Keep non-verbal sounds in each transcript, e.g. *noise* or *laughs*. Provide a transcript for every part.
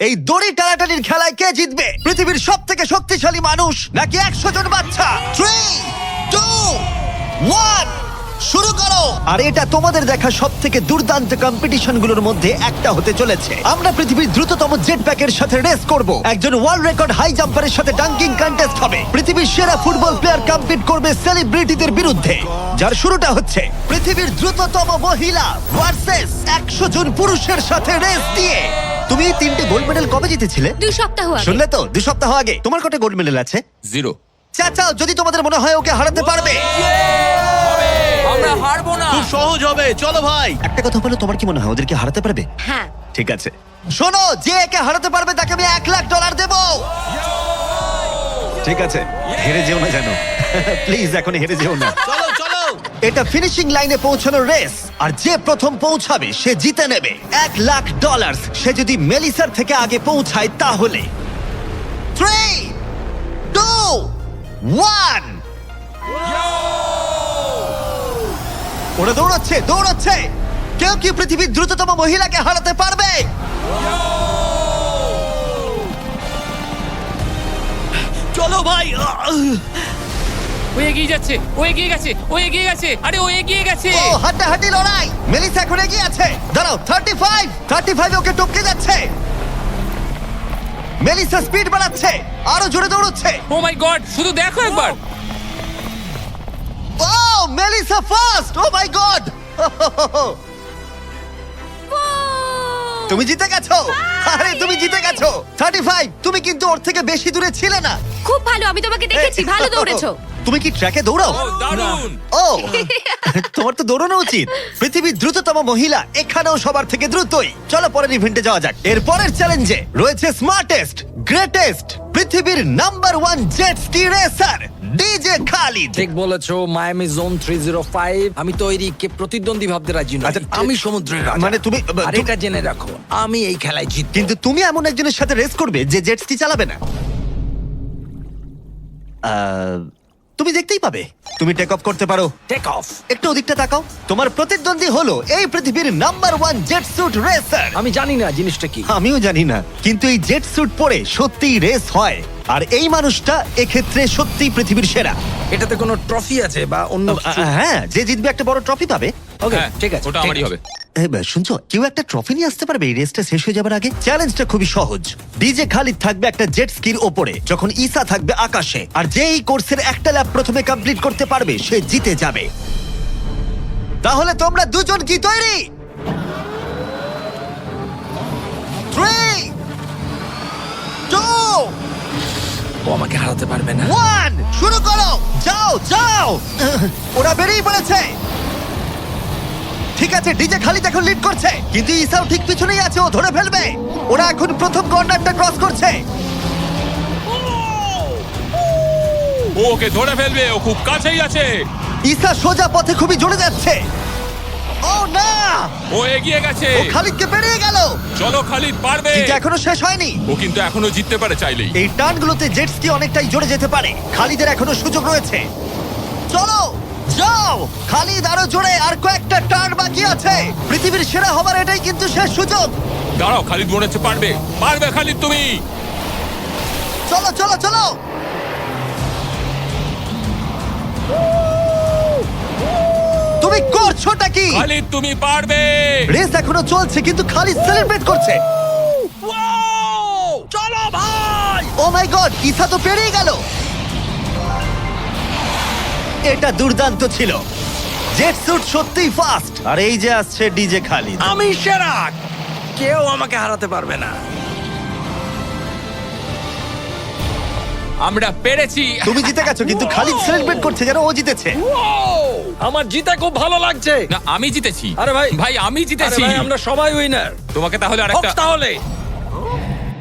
এই দড়ি টানাটানির খেলায় কে জিতবে? পৃথিবীর সব থেকে শক্তিশালী মানুষ নাকি একশো জন বাচ্চা? থ্রি টু ওয়ান শুরু করো। আর এটা তোমাদের দেখা সব থেকে দুর্দান্ত কম্পিটিশনগুলোর মধ্যে একটা হতে চলেছে। আমরা পৃথিবীর দ্রুততম জেট প্যাকের সাথে রেস করব। একজন ওয়ার্ল্ড রেকর্ড হাই জাম্পারের সাথে ডাঙ্কিং কন্টেস্ট হবে। পৃথিবীর সেরা ফুটবল প্লেয়ার কম্পিট করবে সেলিব্রিটিদের বিরুদ্ধে। যার শুরুটা হচ্ছে পৃথিবীর দ্রুততম মহিলা ভার্সেস একশো জন পুরুষের সাথে রেস দিয়ে। তুমি এই তিনটে গোল্ড মেডেল কবে জিতেছিলে? দুই সপ্তাহ আগে। শুনলে তো? দু সপ্তাহ আগে। তোমার কটা গোল্ড মেডেল আছে? জিরো চাচাও যদি তোমাদের মনে হয় ওকে হারাতে পারবে। আমরা হারবো না। খুব সহজ হবে। চলো ভাই। একটা কথা বলো তোমার কি মনে হয় ওদেরকে হারাতে পারবে? হ্যাঁ। ঠিক আছে। শোনো যে একে হারাতে পারবে তাকে আমি এক লাখ ডলার দেব। ঠিক আছে। হেরে যেও না জানো প্লিজ এখন হেরে যেও না। চলো চলো। এটা ফিনিশিং লাইনে পৌঁছানোর রেস আর যে প্রথম পৌঁছাবে সে জিতে নেবে। এক লাখ ডলার সে যদি মেলিসার থেকে আগে পৌঁছায় তাহলে। থ্রি টু ওয়ান ওরা দৌড়াচ্ছে দৌড়াচ্ছে। কেউ কি পৃথিবীর দ্রুততম মহিলাকে হারাতে পারবে? চলো ভাই ও এগিয়ে যাচ্ছে ও এগিয়ে গেছে ও এগিয়ে গেছে আরে ও এগিয়ে গেছে। ও হাড্ডাহাড্ডি লড়াই। মেলিসা এখন এগিয়ে আছে। দাঁড়াও thirty five thirty five okay টপকে যাচ্ছে। মেলিসা স্পিড বাড়াচ্ছে আরও জোরে দৌড়চ্ছে। ও মাই গড শুধু দেখো একবার। ও Melissa first oh my god তুমি জিতে গেছো! আরে তুমি জিতে গেছো! থার্টি ফাইভ তুমি কিন্তু ওর থেকে বেশি দূরে ছিলে না! খুব ভালো আমি তোমাকে দেখেছি ভালো দৌড়েছো। তুমি কি ট্র্যাকে দৌড়াও? ও দারুণ! ও তোমার তো দৌড়ানো উচিত। পৃথিবীর দ্রুততম মহিলা এখানেও সবার থেকে দ্রুতই। চলো পরের ইভেন্টে যাওয়া যাক। এর পরের চ্যালেঞ্জে রয়েছে স্মার্টেস্ট গ্রেটেস্ট পৃথিবীর number one jet ski racer DJ Khalid ঠিক বলেছ Miami zone three zero five আমি তৈরি কে প্রতিদ্বন্দ্বী ভাবতে রাজি নই। আচ্ছা, আমি সমুদ্রের রাজা। মানে তুমি- আর এটা জেনে রাখো আমি এই খেলায় জিত কিন্তু তুমি এমন একজনের সাথে রেস করবে যে জেট স্কি চালাবে না। আহ, তুমি দেখতেই পাবে। তুমি টেক অফ করতে পারো। টেক অফ একটু ওদিকটা তাকাও। তোমার প্রতিদ্বন্দ্বী হলো এই পৃথিবীর number one jet suit racer আমি জানি না জিনিসটা কি। আমিও জানি না কিন্তু এই জেট স্যুট পরে সত্যিই রেস হয়। আর এই মানুষটা এক্ষেত্রে সত্যি পৃথিবীর সেরা। এটাতে কোনো ট্রফি আছে বা অন্য হ্যাঁ যে জিতবে একটা বড় ট্রফি পাবে। ওকে হ্যাঁ, ঠিক আছে ওটা ঠিক আমারই আছে। হবে। শুনছো? কেউ একটা ট্রফি নিয়ে আসতে পারবে এই রেসটা শেষ হয়ে যাবার আগে। চ্যালেঞ্জটা খুবই সহজ। ডিজে খালিদ থাকবে একটা জেট স্কির ওপরে যখন ইসা থাকবে আকাশে। আর যে এই কোর্সের একটা ল্যাব প্রথমে কমপ্লিট করতে পারবে সে জিতে যাবে। তাহলে তোমরা দুজন কি তৈরি? ও আমাকে হারাতে পারবে না। ওয়ান শুরু করো। যাও যাও! ওরা বেরিয়ে পড়েছে। ঠিক আছে ডিজে খালিদ এখন লিড করছে। কিন্তু ইসাও ঠিক পিছনেই আছে ও ধরে ফেলবে। ওরা এখন প্রথম কর্নারটা ক্রস করছে। ও ওকে ধরে ফেলবে ও খুব কাছেই আছে। ইসা সোজা পথে খুবই জোরে যাচ্ছে। ও না! ও এগিয়ে গেছে। ও খালিদকে পেরিয়ে গেল। চলো খালিদ পারবে। কিন্তু এখনও শেষ হয়নি। ও কিন্তু এখনও জিততে পারে চাইলেই। এই টার্নগুলোতে জেট স্কি অনেকটাই জোরে যেতে পারে। খালিদের এখনও সুযোগ রয়েছে। যাও খালিদ আরও জোরে আর কয়েকটা টার্ন বাকি আছে। পৃথিবীর সেরা হবার এটাই কিন্তু শেষ সুযোগ। দাঁড়াও খালিদ মনে হচ্ছে পারবে। পারবে খালিদ তুমি। চলো চলো চলো। তুমি করছোটা কি? খালিদ তুমি পারবে। রেস এখনও চলছে কিন্তু খালিদ সেলিব্রেট করছে। চলো ভাই। ও মাই গড ইসা তো পেরিয়ে গেল। এটা দুর্দান্ত ছিল। জেট স্যুট সত্যিই ফাস্ট আর এই যে আসছে ডিজে খালিদ আমি সেরা! কেউ আমাকে হারাতে পারবে না। আমরা পেরেছি। তুমি জিতে গেছো কিন্তু খালিদ সেলিব্রেট করছে যেন ও জিতেছে। আমার জিতে খুব ভালো লাগছে। না আমি জিতেছি। আরে ভাই। ভাই আমি জিতেছি। ভাই, আমরা সবাই উইনার তোমাকে তাহলে আরেকটা তাহলে।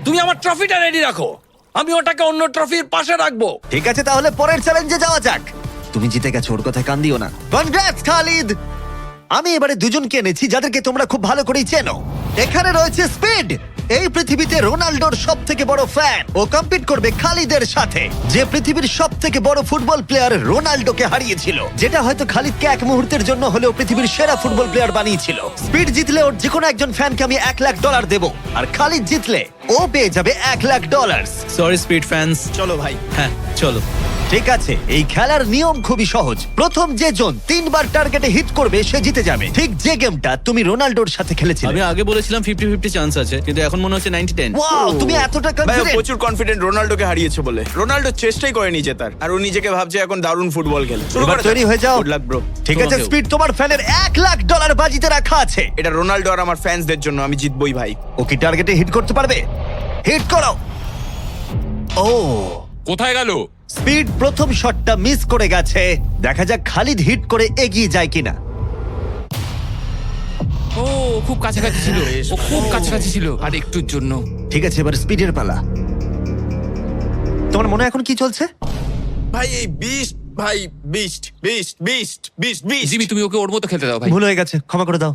তুমি আমার ট্রফিটা রেডি রাখো। আমি ওটাকে অন্য ট্রফির পাশে রাখব। ঠিক আছে তাহলে পরের চ্যালেঞ্জে যাওয়া যাক। তুমি জিতে গেছো ওর কথায় কান দিও না। কনগ্রাটস খালিদ আমি এবারে দুজনকে এনেছি যাদেরকে তোমরা খুব ভালো করেই চেনো। এখানে রয়েছে স্পিড এই পৃথিবীতে রোনাল্ডোর সব থেকে বড় ফ্যান ও কম্পিট করবে খালিদের সাথে। যে পৃথিবীর সব থেকে বড় ফুটবল প্লেয়ার রোনাল্ডোকে হারিয়েছিল। যেটা হয়তো খালিদকে এক মুহূর্তের জন্য হলেও পৃথিবীর সেরা ফুটবল প্লেয়ার বানিয়েছিল। স্পিড জিতলে ওর যে কোনো একজন ফ্যানকে আমি এক লাখ ডলার দেব। আর খালিদ জিতলে ও পেয়ে যাবে এক lakh dollar sorry speed fans চলো ভাই। হ্যাঁ চলো। ঠিক আছে এই খেলার নিয়ম খুবই সহজ। প্রথম যে জন তিনবার টার্গেটে হিট করবে সে জিতে যাবে। ঠিক যে গেমটা তুমি রোনাল্ডোর সাথে খেলেছিলে। আমি আগে বলেছিলাম ফিফটি ফিফটি চান্স আছে কিন্তু এখন মনে হচ্ছে নাইনটি টেন ওয়াও তুমি এতটা ভাই ও কনফিডেন্ট প্রচুর কনফিডেন্ট রোনাল্ডোকে হারিয়েছে বলে। রোনাল্ডো চেষ্টাই করেনি জেতার আর ও নিজেকে ভাবছে এখন দারুণ ফুটবল খেলে। শুরু এবার করা তৈরি হয়ে যাও। গুড লাক ব্রো ঠিক আছে তোমাকেও। স্পিড তোমার ফ্যানের এক লাখ ডলার বাজিতে রাখা আছে। এটা রোনাল্ডো আর আমার ফ্যান্সদের জন্য আমি জিতবই ভাই। ও কি টার্গেটে হিট করতে পারবে? হিট করো। ও। কোথায় গেল? স্পিড প্রথম শটটা মিস করে গেছে। দেখা যাক খালিদ হিট করে এগিয়ে যায় কিনা। ও খুব কাছাকাছি ছিল। ও খুব কাছাকাছি ছিল আর একটুর জন্য। ঠিক আছে এবার স্পিডের পালা। তোমার মনে এখন কি চলছে? ভাই এই বিস্ট ভাই beast beast beast beast beast Jimmy তুমি ওকে ওর মতো খেলতে দাও ভাই। ভুল হয়ে গেছে ক্ষমা করে দাও।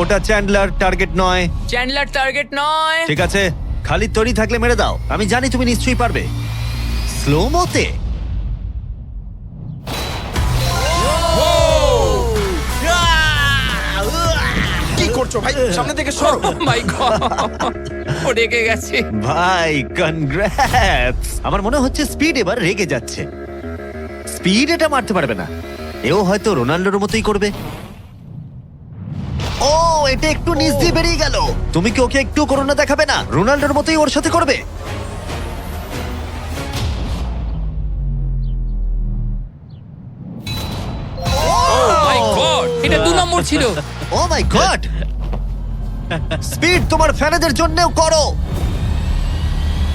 ওটা চ্যান্ডলার টার্গেট নয়। চ্যান্ডলার টার্গেট নয়। ঠিক আছে। খালি তৈরি থাকলে মেরে দাও। আমি জানি তুমি নিশ্চয়ই পারবে। স্লো মোতে কি করছ ভাই? সামনে থেকে সরো। মাই গড ও রেগে গেছে। ভাই কনগ্রাটস আমার মনে হচ্ছে স্পিড এবার রেগে যাচ্ছে। স্পিড এটা মারতে পারবে না। এও হয়তো রোনাল্ডোর মতোই করবে। ও এটা একটু নিচ দিয়ে বেরিয়ে গেল। তুমি কি ওকে একটু করোনা দেখাবে না? রোনাল্ডোর মতোই ওর সাথে করবে। এটা দু নম্বর ছিল। ও মাই গড স্পিড তোমার ফ্যানেদের জন্যও করো।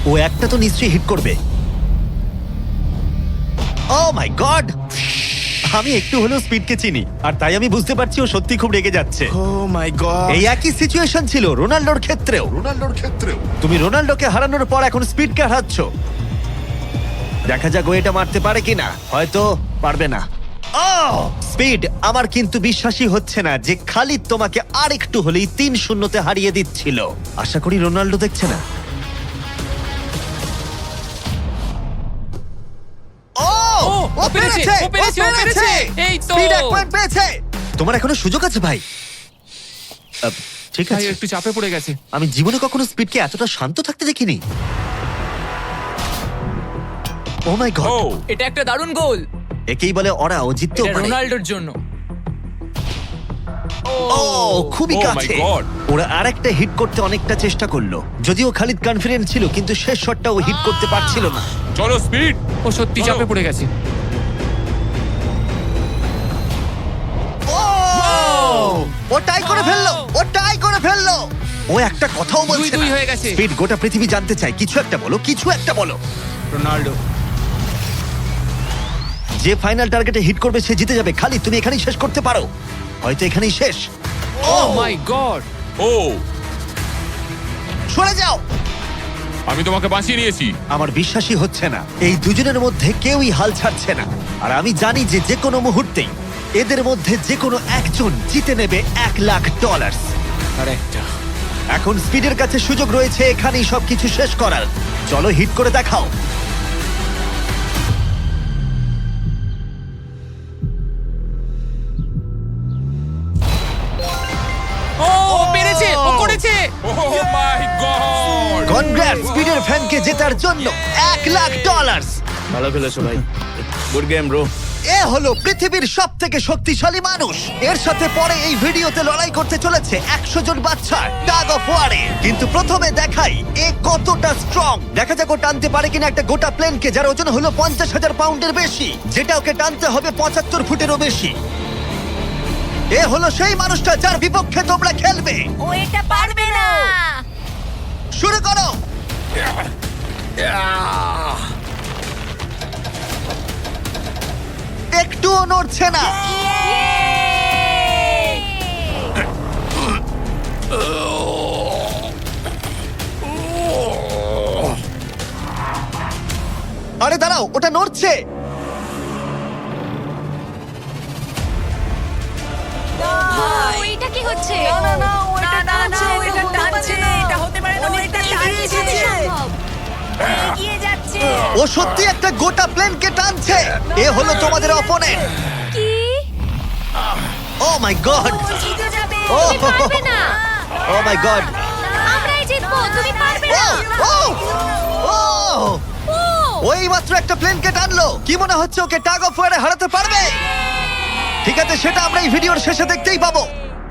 ও একটা তো নিশ্চয়ই হিট করবে। ও মাই গড আমি একটু হলেও স্পিডকে চিনি আর তাই আমি বুঝতে পারছি ও সত্যি খুব রেগে যাচ্ছে। ও মাই গড এই একই সিচুয়েশন ছিল রোনাল্ডোর ক্ষেত্রেও। রোনাল্ডোর ক্ষেত্রেও। তুমি রোনাল্ডোকে হারানোর পর এখন স্পিডকে হারাচ্ছ। দেখা যাক ও এটা মারতে পারে কিনা। হয়তো পারবে না। স্পিড আমার কিন্তু বিশ্বাসই হচ্ছে না যে খালিদ তোমাকে আর একটু হলেই তিন শূন্যতে হারিয়ে দিচ্ছিল। আশা করি রোনাল্ডো দেখছে না। ও, পেরেছে, ও পেরেছে, ও পেরেছে। এই তো। এক পেয়েছে। তোমার এখনও সুযোগ আছে ভাই। আহ, ঠিক ভাই আছে। একটু চাপে পড়ে গেছে। আমি জীবনে কখনো স্পিডকে এতটা শান্ত থাকতে দেখিনি। ও মাই ও গড এটা একটা দারুণ গোল। একেই বলে ওরা ও জিততেও এটা পারে। রোনাল্ডোর জন্য। ও খুবই Oh my কাছে। God! ওরা আরেকটা হিট করতে অনেকটা চেষ্টা করল। যদিও খালিদ কনফিডেন্ট ছিল কিন্তু শেষ শটটা ও হিট করতে পারছিল না। চলো স্পিড ও সত্যি চাপে পড়ে গেছে। ও টাই করে ফেলল ও টাই করে ফেলল। ও একটা কথাও বলছে দুই না। হয়ে গেছে। স্পিড গোটা পৃথিবী জানতে চায় কিছু একটা বলো কিছু একটা বলো। রোনাল্ডো। যে ফাইনাল টার্গেটে হিট করবে সে জিতে যাবে। খালি তুমি এখানেই শেষ করতে পারো। হয়তো এখানেই শেষ। Oh my god oh. সরে যাও। আমি তোমাকে বাঁচিয়ে নিয়েছি। আমার বিশ্বাসই হচ্ছে না। এই দুজনের মধ্যে কেউই হাল ছাড়ছে না। আর আমি জানি যে যে কোনো মুহূর্তেই এদের মধ্যে যে কোনো একজন জিতে নেবে এক লাখ ডলার আর একটা। এখন স্পিডের কাছে সুযোগ রয়েছে এখানেই সবকিছু শেষ করার। চলো হিট করে দেখাও। ও ও পেরেছে ও করেছে। ও মাই গড। কনগ্রাট স্পিডের ফ্যানকে জেতার জন্য এক লাখ ডলার ভালো খেলেছো ভাই। গুড গেম ব্রো এ হলো পৃথিবীর সব থেকে শক্তিশালী মানুষ। এর সাথে পরে এই ভিডিওতে লড়াই করতে চলেছে একশো জন বাচ্চা টাগ অফ ওয়ারে কিন্তু প্রথমে দেখাই এ কতটা স্ট্রং দেখা যাক ও টানতে পারে কিনা একটা গোটা প্লেনকে যার ওজন হলো পঞ্চাশ হাজার পাউন্ডের বেশি। যেটা ওকে টানতে হবে পঁচাত্তর ফুটেরও বেশি। এ হলো সেই মানুষটা যার বিপক্ষে তোমরা খেলবে। ও এটা পারবে না। শুরু করো। একটুও নড়ছে না। আরে দাঁড়াও ওটা নড়ছে। এটা কি হচ্ছে? না না ও এটা টানছে এটা টানছে এটা হতে পারে না এটা টানছে। এগিয়ে যাচ্ছে। ও সত্যি একটা গোটা প্লেনকে টানছে। এ হলো তোমাদের অপোনেন্ট কি? Oh my God. জিতে যাবে। ও তুমি পারবে না। Oh my God. আমরাই জিতবো তুমি পারবে না। ও ও ও। ওই মাত্র একটা প্লেনকে টানলো। কি মনে হচ্ছে ওকে টাগ অফ ওয়ারে হারাতে পারবে? ঠিক আছে সেটা আমরা এই ভিডিওর শেষে দেখতেই পাবো।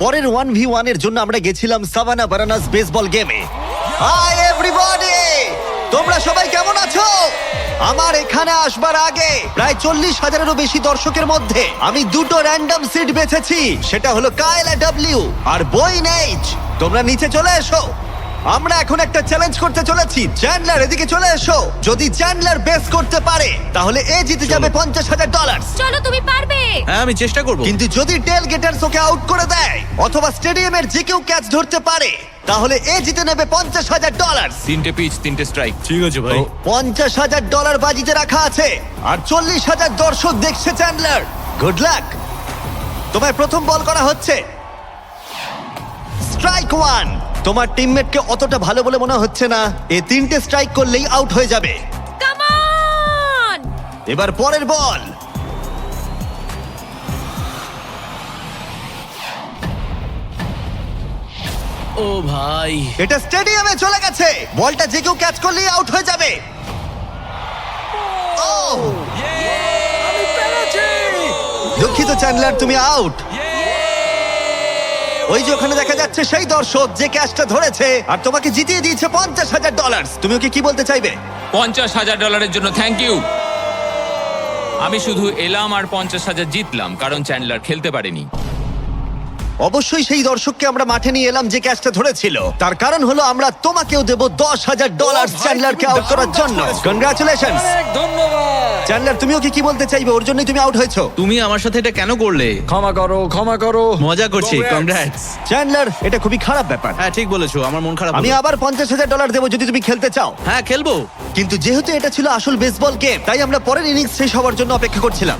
পরের ওয়ান ভি ওয়ানের জন্য আমরা গেছিলাম সাভানা বারানাস বেসবল গেমে হাই এভরিবডি তোমরা সবাই কেমন আছো? আমার এখানে আসবার আগে প্রায় চল্লিশ হাজারেরও বেশি দর্শকের মধ্যে আমি দুটো র্যান্ডম সিট বেছেছি। সেটা হলো কায়লা ডাব্লিউ আর বই নেইচ তোমরা নিচে চলে এসো। আমরা এখন একটা চ্যালেঞ্জ করতে চলেছি। চ্যান্ডলার এদিকে চলে এসো। যদি চ্যান্ডলার বেস করতে পারে তাহলে এ জিতে যাবে পঞ্চাশ হাজার ডলার চলো তুমি পারবে। হ্যাঁ আমি চেষ্টা করব। কিন্তু যদি টেল গেটার্স ওকে আউট করে দেয় অথবা স্টেডিয়ামের যে কেউ ক্যাচ ধরতে পারে তাহলে এ জিতে নেবে পঞ্চাশ হাজার ডলার। তিনটে পিচ তিনটে স্ট্রাইক। ঠিক আছে ভাই। পঞ্চাশ হাজার ডলার বাজিতে রাখা আছে। আর চল্লিশ হাজার দর্শক দেখছে চ্যান্ডলার। গুড লাক তোমায় প্রথম বল করা হচ্ছে। স্ট্রাইক ওয়ান তোমার টিমমেটকে অতটা ভালো বলে মনে হচ্ছে না। এ তিনটে স্ট্রাইক করলেই আউট হয়ে যাবে। এবার পরের বল। ও ভাই। এটা স্টেডিয়ামে চলে গেছে। বলটা যে কেউ ক্যাচ করলেই আউট হয়ে যাবে। Oh! দুঃখিত চ্যান্ডলার তুমি আউট ওই যে ওখানে দেখা যাচ্ছে সেই দর্শক যে ক্যাচটা ধরেছে আর তোমাকে জিতিয়ে দিয়েছে পঞ্চাশ হাজার ডলার তুমি ওকে কি বলতে চাইবে? পঞ্চাশ হাজার ডলারের জন্য থ্যাংক ইউ আমি শুধু এলাম আর পঞ্চাশ হাজার জিতলাম কারণ চ্যান্ডলার খেলতে পারেনি। অবশ্যই সেই দর্শককে আমরা মাঠে নিয়ে এলাম যে ক্যাচটা ধরেছিল। তার কারণ হলো আমরা তোমাকেও দেব দশ হাজার ডলার চ্যান্ডলারকে আউট করার জন্য। কনগ্রাচুলেশন চ্যান্ডলার তুমি ওকে কি বলতে চাইবে? ওর জন্যই তুমি আউট হয়েছো। তুমি আমার সাথে এটা কেন করলে? ক্ষমা করো ক্ষমা করো। মজা করছি কংগ্রাটস চ্যান্ডলার এটা খুবই খারাপ ব্যাপার। হ্যাঁ ঠিক বলেছ আমার মন খারাপ আমি হলো। আবার পঞ্চাশ হাজার ডলার দেবো যদি তুমি খেলতে চাও। হ্যাঁ খেলব। কিন্তু যেহেতু এটা ছিল আসল বেসবল গেম তাই আমরা পরের ইনিংস শেষ হওয়ার জন্য অপেক্ষা করছিলাম।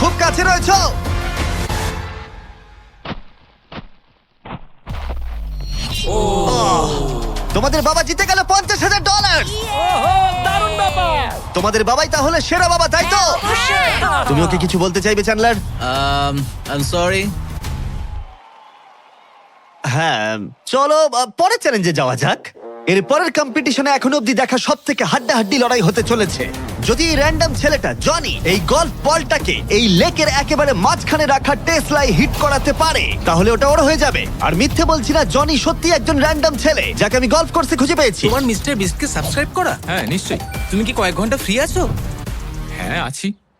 খুব কাছে রয়েছ। তোমাদের বাবা জিতে গেল পঞ্চাশ হাজার ডলার। তোমাদের বাবাই তাহলে সেরা বাবা তাই তো? তুমি ওকে কিছু বলতে চাইবে চ্যান্ডলার? আই এম সরি হ্যাঁ চলো পরের চ্যালেঞ্জে যাওয়া যাক। এর পরের কম্পিটিশনে এখনও অব্দি দেখা সব থেকে হাড্ডাহাড্ডি লড়াই হতে চলেছে। যদি এই র্যান্ডম ছেলেটা জনি এই গল্ফ বলটাকে এই লেকের একেবারে মাঝখানে রাখা টেসলাই হিট করাতে পারে তাহলে ওটা ওর হয়ে যাবে। আর মিথ্যে বলছি না জনি সত্যি একজন র্যান্ডম ছেলে যাকে আমি গল্ফ কোর্সে খুঁজে পেয়েছি। তোমার মিস্টার বিস্টকে সাবস্ক্রাইব করা? হ্যাঁ নিশ্চয়ই। তুমি কি কয়েক ঘণ্টা ফ্রি আছো? হ্যাঁ আছি।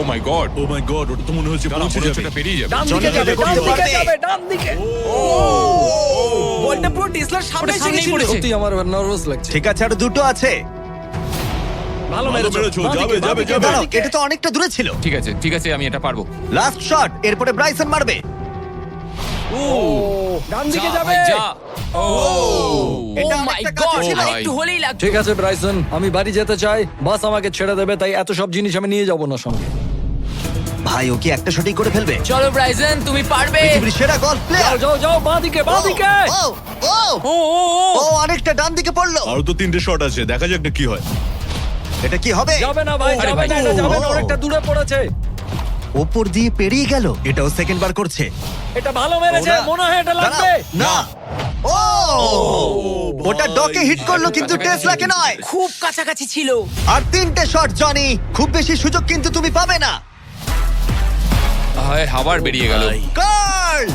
oh my God oh my God ওটা তো মনে হচ্ছে পৌঁছে যাবে। এটা পেরিয়ে যাবে। ডান দিকে যাবে ডান দিকে যাবে। ডান দিকে। বলটা পুরো টেসলার সামনে পড়েছে। সত্যি আমার নার্ভাস লাগছে। ঠিক আছে আর দুটো আছে। ভালো মেরেছো। যাবে, যাবে, যাবে। দাঁড়াও এটা তো অনেকটা দূরে ছিল। ঠিক আছে ঠিক আছে আমি এটা পারব। লাস্ট শট এরপরে ব্রাইসন মারবে। ও। ডান দিকে যা, যাবে। যা। এটা ও মাই গড একটু হলেই লাগতো ঠিক আছে ব্রাইসন আমি বাড়ি যেতে চাই বাস আমাকে ছেড়ে দেবে তাই এত সব জিনিস আমি নিয়ে যাব না সঙ্গে। ভাই ও কি একটা শটই করে ফেলবে? চলো ব্রাইজন তুমি পারবে। পৃথিবীর সেরা গলফ প্লেয়ার যাও যাও বাঁদিকে বাঁদিকে ও ও ও। ও ও ও। অনেকটা ডান দিকে পড়ল। আরও তো তিনটে শট আছে দেখা যাক না কি হয়। এটা কি হবে? যাবে না ভাই আরে যাবে ভাই। না এটা যাবে না ও। অনেকটা দূরে পড়েছে। ওপর দিয়ে পেরিয়ে গেল এটাও সেকেন্ড বার করছে। এটা ভালো মেরেছে মনে হয় এটা লাগবে। দাঁড়াও, না। ও! ওটা ডকে হিট করল কিন্তু টেসলাকে নয়। খুব কাছাকাছি ছিল। আর তিনটে শট জনি খুব বেশি সুযোগ কিন্তু তুমি পাবে না। হায়, আবার বেরিয়ে গেল। কার্ল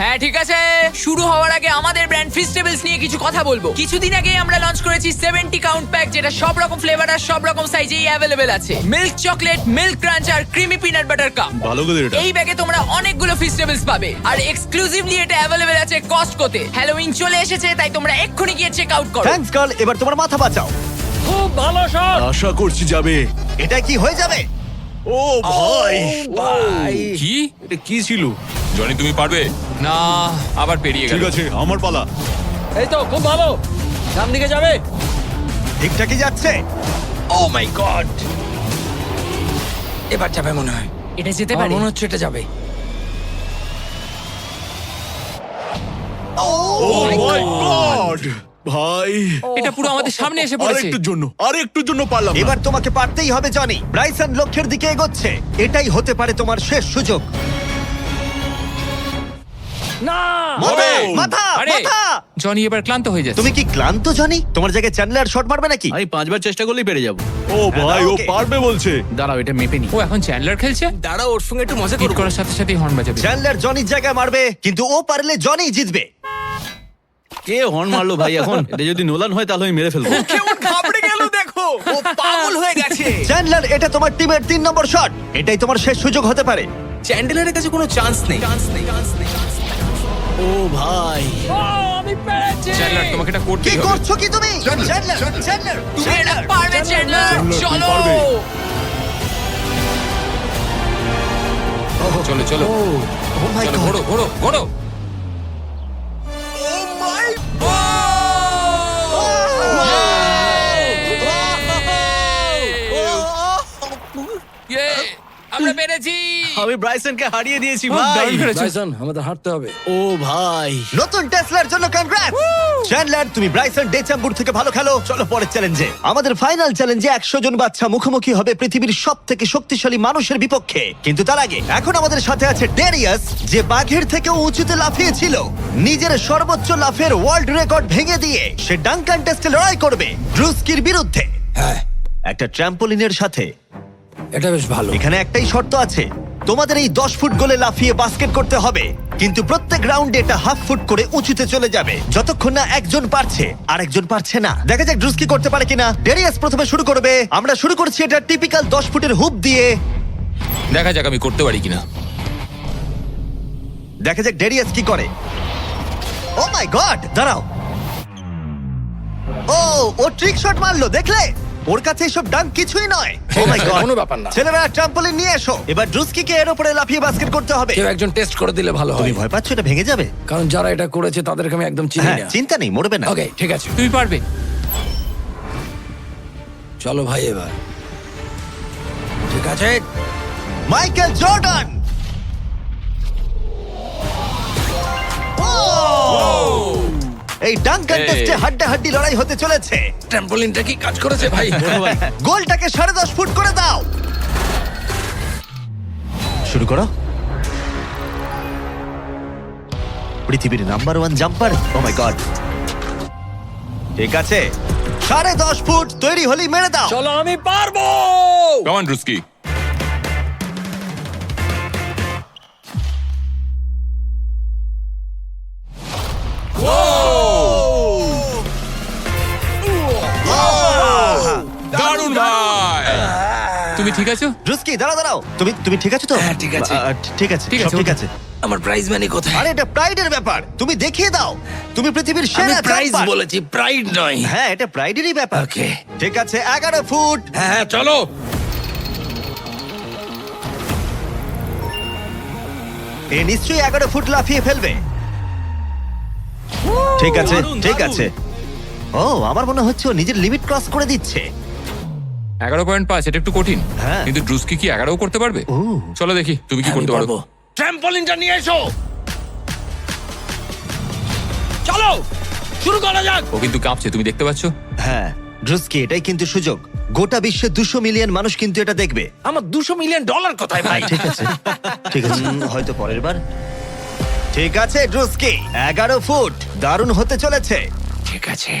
হ্যাঁ ঠিক আছে। শুরু হওয়ার আগে আমাদের ব্র্যান্ড ফিস্টেবলস নিয়ে কিছু কথা বলব। কিছুদিন আগে আমরা লঞ্চ করেছি 70 কাউন্ট প্যাক যেটা সব রকম ফ্লেভার আর সব রকম সাইজেই অ্যাভেলেবেল আছে। মিল্ক চকলেট মিল্ক ক্রাঞ্চ আর ক্রিমি পিনাট বাটার কাপ ভালো করে এটা। এই ব্যাগে তোমরা অনেকগুলো ফিস্টেবলস পাবে। আর এক্সক্লুসিভলি এটা অ্যাভেলেবেল আছে কস্টকোতে হ্যালোউইন চলে এসেছে তাই তোমরা এক্ষুনি গিয়ে চেক আউট করো। থ্যাঙ্কস কার্ল এবার তোমার মাথা বাঁচাও। খুব ভালো শট আশা করছি যাবে। এটা কি হয়ে যাবে? ও ভাই। ভাই। কি? এটা কি ছিল? জনি তুমি পারবে? না আবার পেরিয়ে গেল। ঠিক আছে আমার পালা। এই তো খুব ভালো। ডান দিকে যাবে। ঠিকঠাকই যাচ্ছে। ও মাই গড এবার যাবে মনে হয়। এটা যেতে পারে। মনে হচ্ছে এটা যাবে। ও মাই গড ভাই। এটা পুরো আমাদের সামনে এসে পড়েছে। আরেকটুর জন্য আরেকটুর জন্য পারলাম না। এবার তোমাকে পারতেই হবে জনি। ব্রাইসন লক্ষ্যের দিকে এগোচ্ছে। এটাই হতে পারে তোমার শেষ সুযোগ। না! মাথা, মাথা আরে মাথা! জনি এবার ক্লান্ত হয়ে যাচ্ছে। তুমি কি ক্লান্ত জনি? তোমার জায়গায় চ্যান্ডলার শট মারবে নাকি? আমি পাঁচবার চেষ্টা করলেই পেরে যাব। ও ভাই ও ওকে। পারবে বলছে। দাঁড়াও এটা মেপে নি ও এখন চ্যান্ডলার খেলছে? দাঁড়া ওর সঙ্গে একটু মজা হিট করব। করার সাথে সাথে হর্ন বাজাবে। চ্যান্ডলার জনির জায়গায় মারবে কিন্তু ও পারলে জনি জিতবে। কে হর্ন মারলো ভাই এখন? *laughs* এটা যদি নোলান হয় তাহলে আমি মেরে ফেলব। *laughs* কেমন ঘাবড়ে গেল দেখো। ও *laughs* পাগল হয়ে গেছে। চ্যান্ডলার এটা তোমার টিমের তিন নম্বর শট। এটাই তোমার শেষ সুযোগ হতে পারে। চ্যান্ডেলারের কাছে কোনো চান্স নেই। চান্স নেই ও ভাই আমি পেরেছি। চ্যান্ডলার তোমাকে এটা কি হবে। করছ কি তুমি? চ্যান্ডলার চ্যান্ডলার তুমি এটা পারবে চ্যান্ডলার চলো। চলো চলো। ও মাই ঘোড়ো ঘোড়ো ঘোড়ো পেরেছি। আমি ব্রাইসনকে হারিয়ে দিয়েছি ভাই। ব্রাইসন আমাদের হাঁটতে হবে। ও ভাই। নতুন টেসলার জন্য কনগ্রাটস চ্যান্ডলার তুমি ব্রাইসন ডেচাম্বুর থেকে ভালো খেলো। চলো পরের চ্যালেঞ্জে আমাদের ফাইনাল চ্যালেঞ্জে একশো জন বাচ্চা মুখোমুখি হবে পৃথিবীর সব থেকে শক্তিশালী মানুষের বিপক্ষে। কিন্তু তার আগে এখন আমাদের সাথে আছে ডেরিয়াস যে বাঘের থেকে উঁচুতে লাফিয়েছিল। নিজের সর্বোচ্চ লাফের ওয়ার্ল্ড রেকর্ড ভেঙে দিয়ে সে ডাঙ্কান টেস্টে লড়াই করবে ড্রুস্কির বিরুদ্ধে। হ্যাঁ। একটা ট্র্যাম্পোলিনের সাথে। এটা বেশ ভালো। এখানে একটাই শর্ত আছে তোমাদের এই দশ ফুট গোলে লাফিয়ে বাস্কেট করতে হবে কিন্তু প্রত্যেক রাউন্ডে এটা হাফ ফুট করে উঁচুতে চলে যাবে যতক্ষণ না একজন পারছে আর একজন পারছে না। দেখা যাক ড্রুস্কি করতে পারে কিনা। ডেরিয়াস প্রথমে শুরু করবে আমরা শুরু করছি এটা টিপিক্যাল দশ ফুটের হুপ দিয়ে। দেখা যাক আমি করতে পারি কিনা। দেখা যাক ডেরিয়াস কি করে। ও মাই গড দাঁড়াও। ও ও ট্রিক শট মারলো দেখলে? ওর কাছে এসব ডাঙ্ক কিছুই নয়। ও মাই গড কোনো ব্যাপার না। ছেলেরা ট্রাম্পলিন নিয়ে এসো। এবার ড্রুস্কিকে এর উপরে লাফিয়ে বাস্কেট করতে হবে। কেউ একজন টেস্ট করে দিলে ভালো তুমি হয় ভয় পাচ্ছ এটা ভেঙে যাবে? কারণ যারা এটা করেছে তাদেরকে আমি একদম চিনি হ্যাঁ না। চিন্তা নেই মরবে না। ওকে ঠিক আছে। তুমি পারবে। চলো ভাই এবার। ঠিক আছে? মাইকেল জর্ডান ডাঙ্কান এই। টেস্টে হাড্ডা হাড্ডি লড়াই হতে চলেছে। ট্র্যাম্পোলিনটা কি কাজ করেছে ভাই? *laughs* গোলটাকে সাড়ে দশ ফুট করে দাও। শুরু করো। পৃথিবীর number one jumper oh my God ঠিক আছে। সাড়ে দশ ফুট তৈরি হলি মেরে দাও। চলো আমি পারব! কমান রুস্কি ঠিক আছো? রুস্কি দাঁড়াও দাঁড়াও। তুমি তুমি ঠিক আছো তো? হ্যাঁ, ঠিক আছে। আ, আ, ঠিক আছে ঠিক সব আছে, ঠিক ওকে। আছে। আমার প্রাইজ মানি কোথায়? আরে এটা প্রাইডের ব্যাপার। তুমি দেখিয়ে দাও। তুমি পৃথিবীর আমি সেরা প্রাইজ জাম্পার। বলেছি প্রাইড নয়। হ্যাঁ এটা প্রাইডেরই ব্যাপার। Okay. ঠিক আছে এগারো ফুট। হ্যাঁ হ্যাঁ চলো। এ নিশ্চয়ই এগারো ফুট লাফিয়ে ফেলবে। ঠিক আছে দারুণ, ঠিক দারুণ। আছে। ও আমার মনে হচ্ছে ও নিজের লিমিট ক্রস করে দিচ্ছে। এগারো পয়েন্ট পাঁচ এটা একটু কঠিন। হ্যাঁ। কিন্তু ড্রুস্কি কি এগারো করতে পারবে? চলো দেখি তুমি কি করতে পারো। ট্র্যাম্পলিনটা নিয়ে এসো। চলো শুরু করা যাক। ও কিন্তু কাঁপছে তুমি দেখতে পাচ্ছ? হ্যাঁ ড্রুস্কি এটাই কিন্তু সুযোগ। গোটা বিশ্বে দুশো মিলিয়ন মানুষ কিন্তু এটা দেখবে। আমার দুশো মিলিয়ন ডলার কোথায় ভাই? ঠিক আছে ঠিক আছে। উম, হয়তো পরের বার। ঠিক আছে ড্রুস্কি এগারো ফুট। দারুণ হতে চলেছে। ঠিক আছে।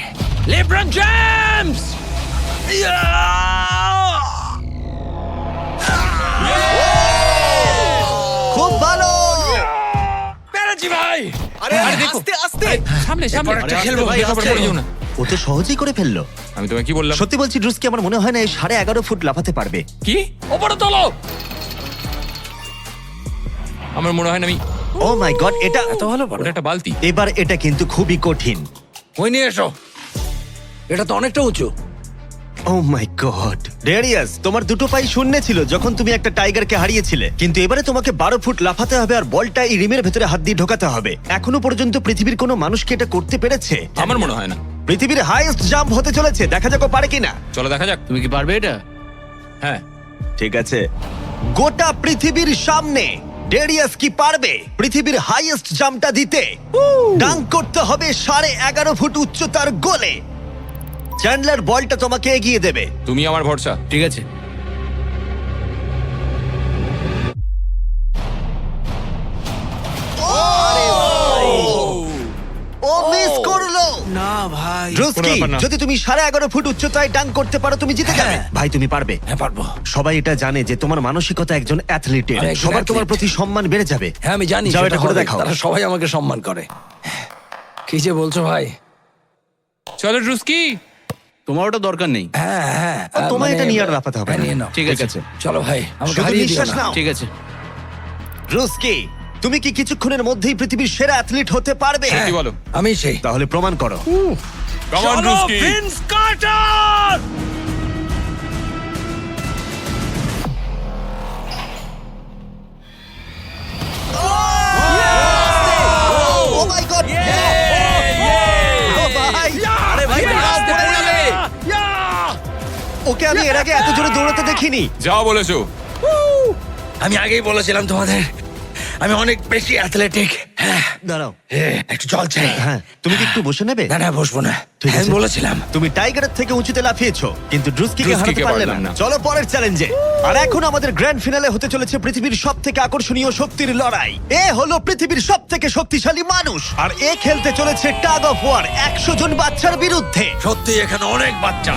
লেব্রন জেমস খুব ভালো! পেরেছি ভাই! আরে আরে দেখো। আস্তে আস্তে! সামনে সামনে। আরে, খেলব, ভাই, দেখো, পড়ে যেও না। ও তো সহজেই করে ফেলল। আমি তোমায় কি বললাম? সত্যি বলছি ড্রুস্কি আমার মনে হয় না এই সাড়ে এগারো ফুট লাফাতে পারবে। কি? ওপরে তোলো! আমার মনে হয় না আমি ও মাই গড এটা এত ভালো পারো ওটা একটা বালতি। এবার এটা কিন্তু খুবই কঠিন। ওই নিয়ে এসো। এটা তো অনেকটা উঁচু। ও মাই গড ডেরিয়াস তোমার দুটো পাই শূন্য ছিল যখন তুমি একটা টাইগারকে হারিয়েছিলে। কিন্তু এবারে তোমাকে বারো ফুট লাফাতে হবে আর বলটা এই রিমের ভেতরে হাত দিয়ে ঢোকাতে হবে। এখনও পর্যন্ত পৃথিবীর কোনো মানুষকে এটা করতে পেরেছে? আমার মনে হয় না। পৃথিবীর হাইয়েস্ট জাম্প হতে চলেছে। দেখা যাক ও পারে কিনা। চলো দেখা যাক। তুমি কি পারবে এটা? হ্যাঁ। ঠিক আছে। গোটা পৃথিবীর সামনে ডেরিয়াস কি পারবে? পৃথিবীর হাইয়েস্ট জাম্পটা দিতে। ডাঙ্ক করতে হবে সাড়ে এগারো ফুট উচ্চতার গোলে। চ্যান্ডলার বলটা তোমাকে এগিয়ে দেবে। তুমি আমার ভরসা। ঠিক আছে। ও! মিস করল। না ভাই। ড্রুস্কি, কোনো ব্যাপার না। যদি তুমি সাড়ে এগারো ফুট উচ্চতায় ডাঙ্ক করতে পারো তুমি জিতে যাবে। ভাই তুমি পারবে। হ্যাঁ পারব। সবাই এটা জানে যে তোমার মানসিকতা একজন অ্যাথলিটের একজন সবার তোমার athlete। প্রতি সম্মান বেড়ে যাবে। হ্যাঁ আমি জানি যাও সেটা এটা করে হবে। দেখাও। তারা সবাই আমাকে সম্মান করে। কি যে বলছো ভাই? চলো ড্রুস্কি তোমার ওটা দরকার নেই। হ্যাঁ হ্যাঁ ও, তোমায় মানে- এটা নিয়ে আর হবে হ্যাঁ, না। নিয়ে নাও। ঠিক আছে। চলো ভাই আমাকে শুধু হারিয়ে দিও। নিঃশ্বাস না নাও। ঠিক আছে। রুস্কি তুমি কি কিছুক্ষণের মধ্যেই পৃথিবীর সেরা অ্যাথলিট হতে পারবে? কি বলো? আমি সেই। তাহলে প্রমাণ করো। Carter O! মাই গড ওকে আমি এর আগে এত জোরে দৌড়াতে দেখিনি। যাও বলেছ। আমি আগেই বলেছিলাম তোমাদের আমি অনেক বেশি অ্যাথলেটিক হ্যাঁ দাঁড়াও। একটু জল চাই। হ্যাঁ তুমি কি একটু বসে নেবে? না না বসবো না। ঠিক আছে। আমি বলেছিলাম। তুমি টাইগারের থেকে উঁচুতে লাফিয়েছো কিন্তু ড্রুস্কিকে হারাতে পারলে না। চলো পরের চ্যালেঞ্জে আর এখন আমাদের গ্র্যান্ড ফিনালে হতে চলেছে পৃথিবীর সব থেকে আকর্ষণীয় শক্তির লড়াই। এ হলো পৃথিবীর সব থেকে শক্তিশালী মানুষ। আর এ খেলতে চলেছে টাগ অফ ওয়ার একশো জন বাচ্চার বিরুদ্ধে। সত্যি এখানে অনেক বাচ্চা।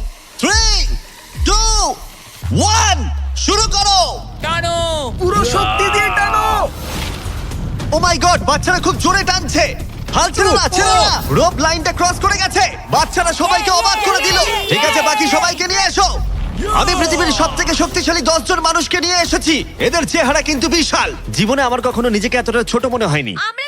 ওয়ান শুরু করো। টানো। পুরো শক্তি দিয়ে টানো। ও মাই গড বাচ্চারা খুব জোরে টানছে। হাল ছেড়ো না ছেড়ো না। রোপ লাইনটা ক্রস করে গেছে। বাচ্চারা সবাইকে অবাক করে দিল। ঠিক আছে বাকি সবাইকে নিয়ে এসো। আমি পৃথিবীর সব থেকে শক্তিশালী দশ জন মানুষকে নিয়ে এসেছি। এদের চেহারা কিন্তু বিশাল। জীবনে আমার কখনো নিজেকে এতটা ছোট মনে হয়নি। আমরা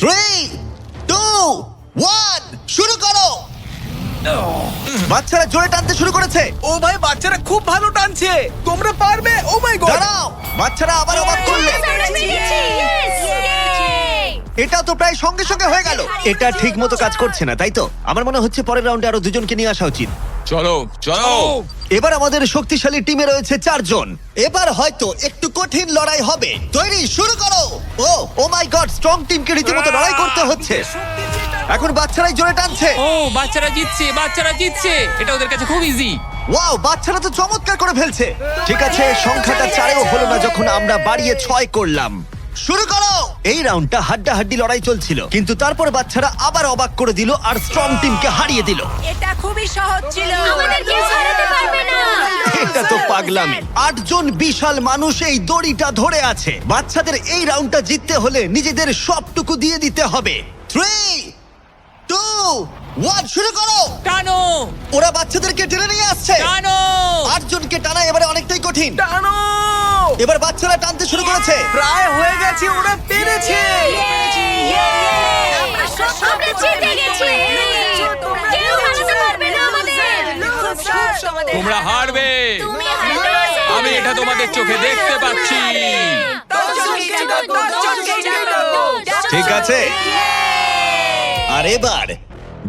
থ্রি টু ওয়ান শুরু করো। বাচ্চারা জোরে টানতে শুরু করেছে। ও ভাই বাচ্চারা খুব ভালো টানছে। তোমরা পারবে? ও মাই গড দাঁড়াও বাচ্চারা আবার অবাক করলে। এটা তো প্রায় সঙ্গে সঙ্গে হয়ে গেল। এটা ঠিক মতো কাজ করছে না তাই তো? আমার মনে হচ্ছে পরের রাউন্ডে আরও দুজনকে নিয়ে আসা উচিত। চলো চলো। এবার আমাদের শক্তিশালী টিমে রয়েছে চারজন। এবার হয়তো একটু কঠিন লড়াই হবে। তৈরি শুরু করো। ও ও মাই গড স্ট্রং টিমকে রীতিমতো লড়াই করতে হচ্ছে। এখন বাচ্চারাই জোরে টানছে। ও বাচ্চারা জিতছে বাচ্চারা জিতছে। এটা ওদের কাছে খুব ইজি ওয়াও বাচ্চারা তো চমৎকার করে ফেলছে। ঠিক আছে সংখ্যাটা চারেও হলো না যখন আমরা বাড়িয়ে ছয় করলাম। শুরু করো। এই রাউন্ডটা হাড্ডাহাড্ডি লড়াই চলছিল কিন্তু তারপর বাচ্চারা আবার অবাক করে দিল আর স্ট্রং টিমকে হারিয়ে দিল। এটা খুবই সহজ ছিল। আমাদের কেউ হারাতে পারবে না। এটা তো পাগলামি। আটজন বিশাল মানুষ এই দড়িটা ধরে আছে। বাচ্চাদের এই রাউন্ডটা জিততে হলে নিজেদের সবটুকু দিয়ে দিতে হবে। থ্রি টু ওয়ান শুরু করো। টানো। ওরা বাচ্চাদেরকে টেনে নিয়ে আসছে। টানো। আটজনকে টানা এবারে অনেকটাই কঠিন। টানো। এবার বাচ্চারা টানতে শুরু করেছে। প্রায় হয়ে গেছে ওরা পেরেছে। তোমরা হারবে। হারবে আমি এটা তোমাদের চোখে দেখতে পাচ্ছি। ঠিক আছে। আর এবার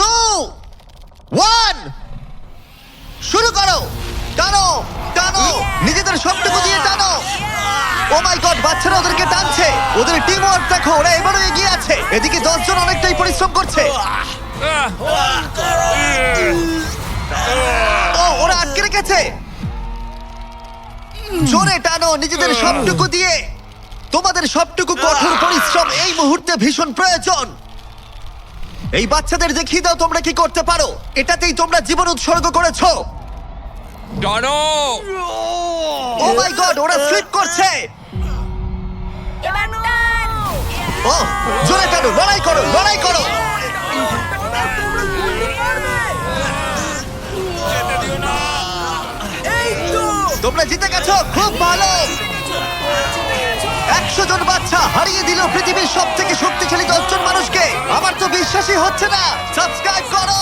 two one. শুরু করো। টানো টানো। নিজেদের সবটুকু দিয়ে টানো। ও মাই গড বাচ্চারা ওদেরকে টানছে। ওদের টিম ওয়ার্ক দেখো ওরা এবারও এগিয়ে আছে। এদিকে দশজন অনেকটাই পরিশ্রম করছে। ও ওরা আটকে রেখেছে। জোরে টানো নিজেদের সবটুকু দিয়ে। তোমাদের সবটুকু কঠোর পরিশ্রম এই মুহূর্তে ভীষণ প্রয়োজন। এই বাচ্চাদের দেখিয়ে দাও তোমরা কি করতে পারো। এটাতেই তোমরা জীবন উৎসর্গ করেছ। টানো ও মাই গড ওরা স্লিপ করছে। ও জোরে টানো লড়াই করো লড়াই করো। তোমরা জিতে গেছো খুব ভালো। একশো জন বাচ্চা হারিয়ে দিল পৃথিবীর সব থেকে শক্তিশালী দশজন মানুষকে। আমার তো বিশ্বাসই হচ্ছে না। সাবস্ক্রাইব করো।